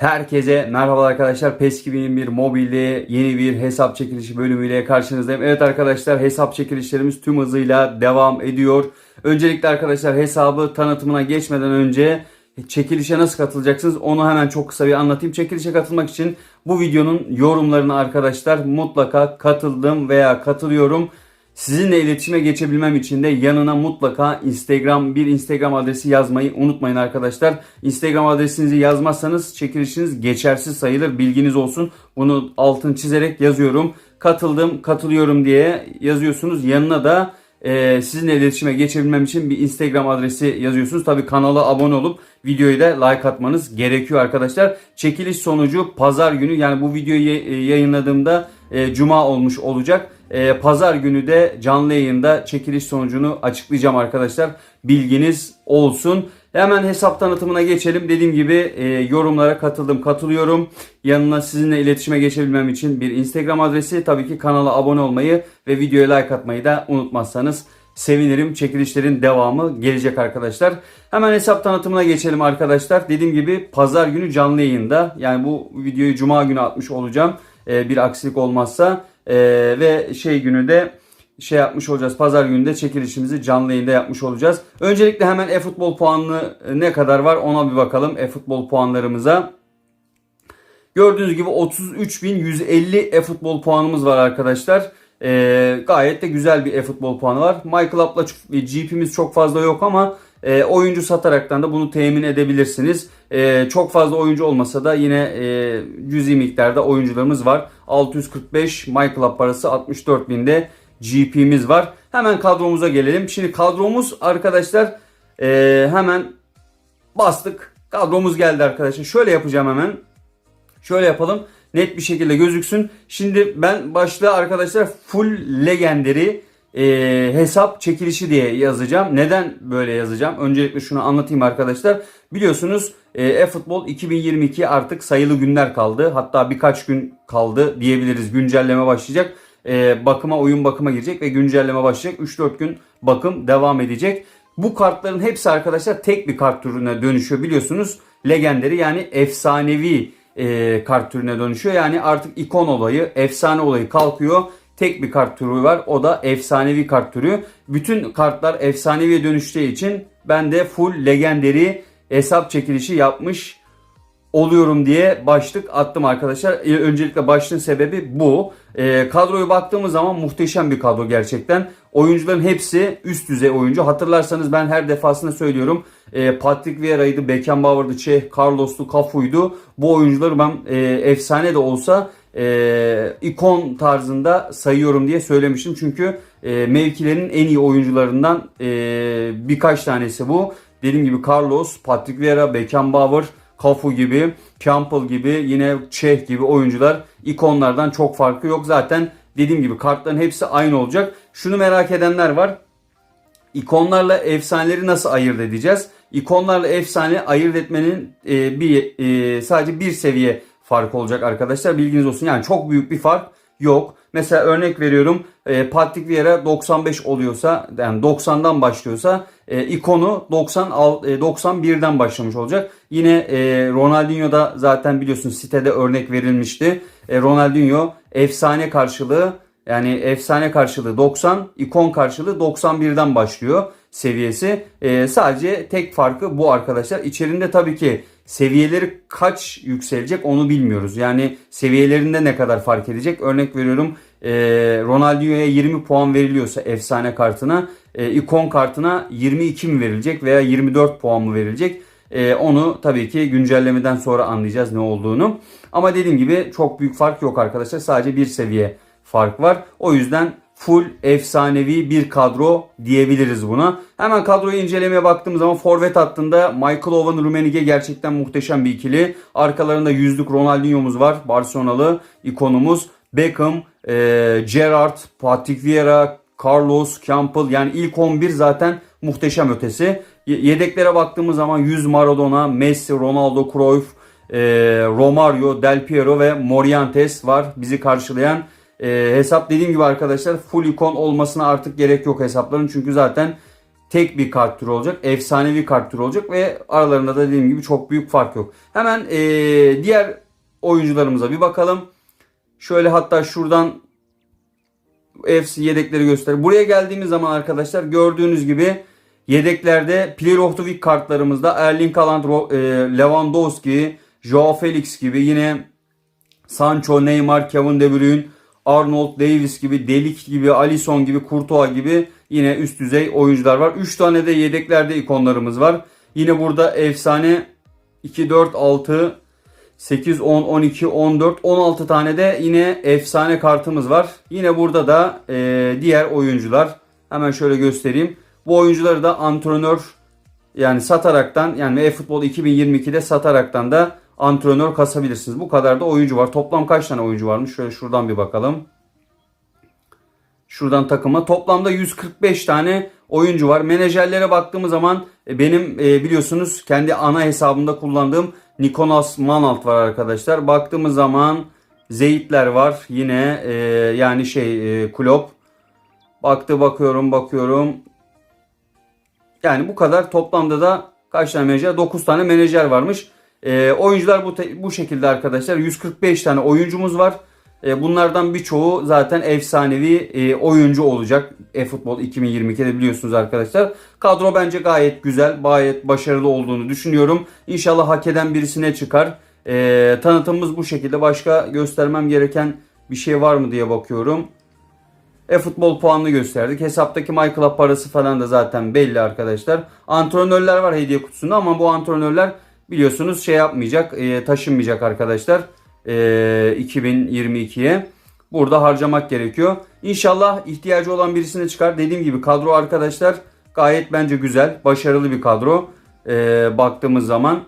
Herkese merhaba arkadaşlar. PES 2021 mobilde yeni bir hesap çekilişi bölümüyle karşınızdayım. Evet arkadaşlar hesap çekilişlerimiz tüm hızıyla devam ediyor. Öncelikle arkadaşlar hesabı tanıtımına geçmeden önce çekilişe nasıl katılacaksınız onu hemen çok kısa bir anlatayım. Çekilişe katılmak için bu videonun yorumlarını arkadaşlar mutlaka katıldım veya katılıyorum. Sizinle iletişime geçebilmem için de yanına mutlaka Instagram bir Instagram adresi yazmayı unutmayın arkadaşlar. Instagram adresinizi yazmazsanız çekilişiniz geçersiz sayılır. Bilginiz olsun. Bunu altın çizerek yazıyorum. Katıldım, katılıyorum diye yazıyorsunuz. Yanına da e, sizinle iletişime geçebilmem için bir Instagram adresi yazıyorsunuz. Tabi kanala abone olup videoyu da like atmanız gerekiyor arkadaşlar. Çekiliş sonucu pazar günü yani bu videoyu y- yayınladığımda e, cuma olmuş olacak. E, pazar günü de canlı yayında çekiliş sonucunu açıklayacağım arkadaşlar. Bilginiz olsun. Hemen hesap tanıtımına geçelim. Dediğim gibi e, yorumlara katıldım, katılıyorum. Yanına sizinle iletişime geçebilmem için bir Instagram adresi, tabii ki kanala abone olmayı ve videoya like atmayı da unutmazsanız sevinirim. Çekilişlerin devamı gelecek arkadaşlar. Hemen hesap tanıtımına geçelim arkadaşlar. Dediğim gibi pazar günü canlı yayında. Yani bu videoyu cuma günü atmış olacağım. E, bir aksilik olmazsa. E, ve şey günü de şey yapmış olacağız. Pazar günü de çekilişimizi canlı yayında yapmış olacağız. Öncelikle hemen e-futbol puanlı ne kadar var ona bir bakalım. E-futbol puanlarımıza. Gördüğünüz gibi 33.150 e-futbol puanımız var arkadaşlar. Ee, gayet de güzel bir e-futbol puanı var. MyClub'la GP'miz çok fazla yok ama e, oyuncu sataraktan da bunu temin edebilirsiniz. E, çok fazla oyuncu olmasa da yine e, cüzi miktarda oyuncularımız var. 645 MyClub parası 64.000'de GP'miz var. Hemen kadromuza gelelim. Şimdi kadromuz arkadaşlar e, hemen bastık. Kadromuz geldi arkadaşlar. Şöyle yapacağım hemen. Şöyle yapalım. Net bir şekilde gözüksün. Şimdi ben başlığa arkadaşlar full legendary e, hesap çekilişi diye yazacağım. Neden böyle yazacağım? Öncelikle şunu anlatayım arkadaşlar. Biliyorsunuz e, e-futbol 2022 artık sayılı günler kaldı. Hatta birkaç gün kaldı diyebiliriz. Güncelleme başlayacak. E, bakıma oyun bakıma girecek ve güncelleme başlayacak. 3-4 gün bakım devam edecek. Bu kartların hepsi arkadaşlar tek bir kart türüne dönüşüyor biliyorsunuz. Legendary yani efsanevi e, kart türüne dönüşüyor. Yani artık ikon olayı, efsane olayı kalkıyor. Tek bir kart türü var. O da efsanevi kart türü. Bütün kartlar efsaneviye dönüştüğü için ben de full legendary hesap çekilişi yapmış oluyorum diye başlık attım arkadaşlar. E, Öncelikle başlığın sebebi bu. E, kadroya baktığımız zaman muhteşem bir kadro gerçekten. Oyuncuların hepsi üst düzey oyuncu. Hatırlarsanız ben her defasında söylüyorum. E, Patrick Vieira'ydı, Beckenbauer'dı, Çeh, Carlos'tu, Cafu'ydu. Bu oyuncuları ben e, efsane de olsa e, ikon tarzında sayıyorum diye söylemiştim. Çünkü e, mevkilerin en iyi oyuncularından e, birkaç tanesi bu. Dediğim gibi Carlos, Patrick Vieira, Beckenbauer, Cafu gibi, Campbell gibi, yine Çeh gibi oyuncular ikonlardan çok farkı yok. Zaten dediğim gibi kartların hepsi aynı olacak. Şunu merak edenler var. İkonlarla efsaneleri nasıl ayırt edeceğiz? İkonlarla efsane ayırt etmenin e, bir e, sadece bir seviye fark olacak arkadaşlar. Bilginiz olsun. Yani çok büyük bir fark yok. Mesela örnek veriyorum. E, Patrick Vieira 95 oluyorsa yani 90'dan başlıyorsa e, ikonu 90 e, 91'den başlamış olacak. Yine e, Ronaldinho da zaten biliyorsun sitede örnek verilmişti. E, Ronaldinho efsane karşılığı yani efsane karşılığı 90, ikon karşılığı 91'den başlıyor seviyesi. Ee, sadece tek farkı bu arkadaşlar. İçerinde tabii ki seviyeleri kaç yükselecek onu bilmiyoruz. Yani seviyelerinde ne kadar fark edecek. Örnek veriyorum e, Ronaldinho'ya 20 puan veriliyorsa efsane kartına e, ikon kartına 22 mi verilecek veya 24 puan mı verilecek? E, onu tabii ki güncellemeden sonra anlayacağız ne olduğunu. Ama dediğim gibi çok büyük fark yok arkadaşlar. Sadece bir seviye fark var. O yüzden full efsanevi bir kadro diyebiliriz buna. Hemen kadroyu incelemeye baktığımız zaman forvet hattında Michael Owen, Rummenigge gerçekten muhteşem bir ikili. Arkalarında yüzlük Ronaldinho'muz var. Barcelonalı ikonumuz. Beckham, e, Gerrard, Patrick Vieira, Carlos, Campbell yani ilk 11 zaten muhteşem ötesi. Yedeklere baktığımız zaman 100 Maradona, Messi, Ronaldo, Cruyff, e, Romario, Del Piero ve Morientes var bizi karşılayan. E, hesap dediğim gibi arkadaşlar full ikon olmasına artık gerek yok hesapların. Çünkü zaten tek bir kart türü olacak. Efsanevi kart türü olacak ve aralarında da dediğim gibi çok büyük fark yok. Hemen eee, diğer oyuncularımıza bir bakalım. Şöyle hatta şuradan FC yedekleri göster. Buraya geldiğimiz zaman arkadaşlar gördüğünüz gibi yedeklerde Player of the Week kartlarımızda Erling Haaland, Ro- e, Lewandowski, Joao Felix gibi yine Sancho, Neymar, Kevin De Bruyne, Arnold Davis gibi, Delik gibi, Alisson gibi, Courtois gibi yine üst düzey oyuncular var. 3 tane de yedeklerde ikonlarımız var. Yine burada efsane 2, 4, 6, 8, 10, 12, 14, 16 tane de yine efsane kartımız var. Yine burada da e, diğer oyuncular. Hemen şöyle göstereyim. Bu oyuncuları da antrenör yani sataraktan yani e-futbol 2022'de sataraktan da antrenör kasabilirsiniz. Bu kadar da oyuncu var. Toplam kaç tane oyuncu varmış? Şöyle şuradan bir bakalım. Şuradan takıma toplamda 145 tane oyuncu var. Menajerlere baktığımız zaman e, benim e, biliyorsunuz kendi ana hesabımda kullandığım Nikolas Manalt var arkadaşlar. Baktığımız zaman Zeyitler var. Yine e, yani şey Klopp. Baktı bakıyorum bakıyorum. Yani bu kadar toplamda da kaç tane menajer? 9 tane menajer varmış. E, oyuncular bu bu şekilde arkadaşlar. 145 tane oyuncumuz var. E, bunlardan birçoğu zaten efsanevi e, oyuncu olacak. E-Futbol 2022'de biliyorsunuz arkadaşlar. Kadro bence gayet güzel, gayet başarılı olduğunu düşünüyorum. İnşallah hak eden birisine çıkar. E, tanıtımımız bu şekilde. Başka göstermem gereken bir şey var mı diye bakıyorum. E-futbol puanını gösterdik. Hesaptaki MyClub parası falan da zaten belli arkadaşlar. Antrenörler var hediye kutusunda ama bu antrenörler biliyorsunuz şey yapmayacak, e, taşınmayacak arkadaşlar. E, 2022'ye. Burada harcamak gerekiyor. İnşallah ihtiyacı olan birisine çıkar. Dediğim gibi kadro arkadaşlar gayet bence güzel, başarılı bir kadro. E, baktığımız zaman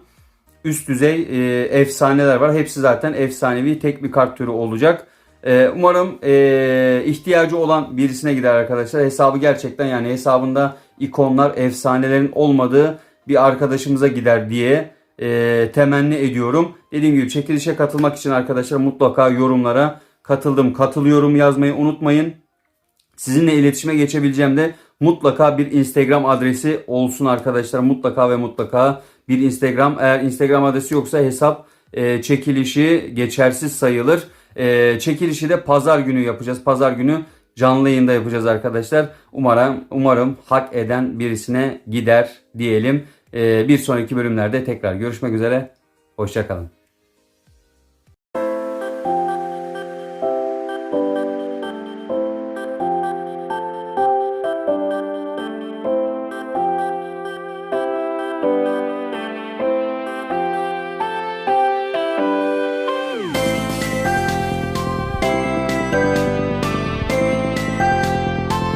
üst düzey e, efsaneler var. Hepsi zaten efsanevi tek bir kart türü olacak. E, umarım e, ihtiyacı olan birisine gider arkadaşlar. Hesabı gerçekten yani hesabında ikonlar, efsanelerin olmadığı bir arkadaşımıza gider diye e, temenni ediyorum. Dediğim gibi çekilişe katılmak için arkadaşlar mutlaka yorumlara katıldım, katılıyorum yazmayı unutmayın. Sizinle iletişime geçebileceğim de mutlaka bir Instagram adresi olsun arkadaşlar. Mutlaka ve mutlaka bir Instagram. Eğer Instagram adresi yoksa hesap e, çekilişi geçersiz sayılır. E, çekilişi de pazar günü yapacağız. Pazar günü canlı yayında yapacağız arkadaşlar. Umarım umarım hak eden birisine gider diyelim. E, bir sonraki bölümlerde tekrar görüşmek üzere. Hoşçakalın.